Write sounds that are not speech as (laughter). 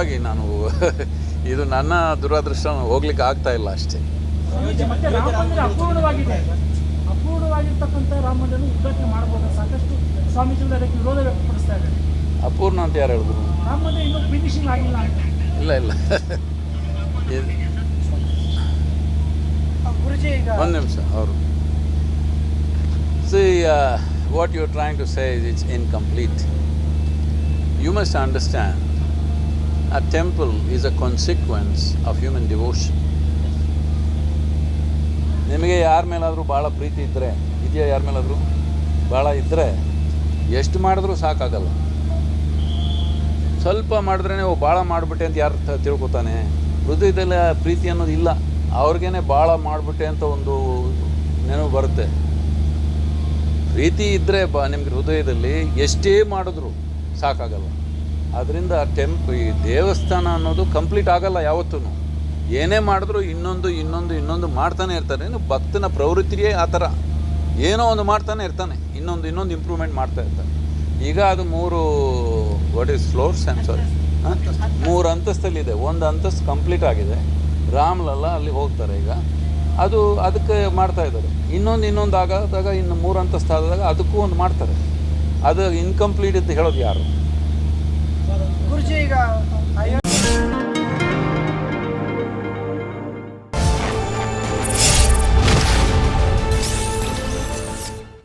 ಖಂಡಿತವಾಗಿ ನಾನು (laughs) ಇದು ನನ್ನ ದುರದೃಷ್ಟ ಹೋಗ್ಲಿಕ್ಕೆ ಆಗ್ತಾ ಇಲ್ಲ ಅಷ್ಟೇ. ಅಪೂರ್ಣ ಅಂತ ಯಾರು ಹೇಳಿದ್ರು? ಇಲ್ಲ ಇಲ್ಲ. ಒಂದು ನಿಮಿಷ ಅವರು. See what you trying to say is it's incomplete you must understand a temple is a consequence of human devotion. ನಿಮಗೆ ಯಾರ ಮೇಲಾದರೂ ಭಾಳ ಪ್ರೀತಿ ಇದ್ದರೆ ಇದೆಯಾ ಯಾರ ಮೇಲಾದರೂ? ಭಾಳ ಇದ್ದರೆ ಎಷ್ಟು ಮಾಡಿದ್ರೂ ಸಾಕಾಗಲ್ಲ. ಸ್ವಲ್ಪ ಮಾಡಿದ್ರೇ ಓ, ಭಾಳ ಮಾಡಿಬಿಟ್ಟೆ ಅಂತ ಯಾರು ತಿಳ್ಕೊತಾನೆ? ಹೃದಯದಲ್ಲಿ ಪ್ರೀತಿ ಅನ್ನೋದು ಇಲ್ಲ. ಅವ್ರಿಗೇನೆ ಭಾಳ ಮಾಡಿಬಿಟ್ಟೆ ಅಂತ ಒಂದು ನೆನಪು ಬರುತ್ತೆ. ಪ್ರೀತಿ ಇದ್ದರೆ ಬ, ನಿಮಗೆ ಹೃದಯದಲ್ಲಿ ಎಷ್ಟೇ ಮಾಡಿದ್ರು ಸಾಕಾಗಲ್ಲ. ಅದರಿಂದ ಟೆಂಪ್ ಈ ದೇವಸ್ಥಾನ ಅನ್ನೋದು ಕಂಪ್ಲೀಟ್ ಆಗಲ್ಲ ಯಾವತ್ತೂ ಏನೇ ಮಾಡಿದ್ರು ಇನ್ನೊಂದು ಇನ್ನೊಂದು ಇನ್ನೊಂದು ಮಾಡ್ತಾನೆ ಇರ್ತಾನೆ. ಇನ್ನು ಭಕ್ತನ ಪ್ರವೃತ್ತಿಯೇ ಆ ಥರ. ಏನೋ ಒಂದು ಮಾಡ್ತಾನೆ ಇರ್ತಾನೆ. ಇನ್ನೊಂದು ಇನ್ನೊಂದು ಇಂಪ್ರೂವ್ಮೆಂಟ್ ಮಾಡ್ತಾ ಇರ್ತಾನೆ. ಈಗ ಅದು ಮೂರು what is floors and sorry ಮೂರು ಅಂತಸ್ತಲ್ಲಿದೆ. ಒಂದು ಅಂತಸ್ತು ಕಂಪ್ಲೀಟ್ ಆಗಿದೆ. ರಾಮ್ಲಲ್ಲ ಅಲ್ಲಿ ಹೋಗ್ತಾರೆ ಈಗ. ಅದು ಅದಕ್ಕೆ ಮಾಡ್ತಾ ಇದ್ದಾರೆ. ಇನ್ನೊಂದು ಇನ್ನೊಂದು ಆಗಾದಾಗ ಇನ್ನು ಮೂರು ಅಂತಸ್ತು ಆದಾಗ ಅದಕ್ಕೂ ಒಂದು ಮಾಡ್ತಾರೆ. ಅದು ಇನ್ಕಂಪ್ಲೀಟ್ ಅಂತ ಹೇಳೋದು ಯಾರು? 就这个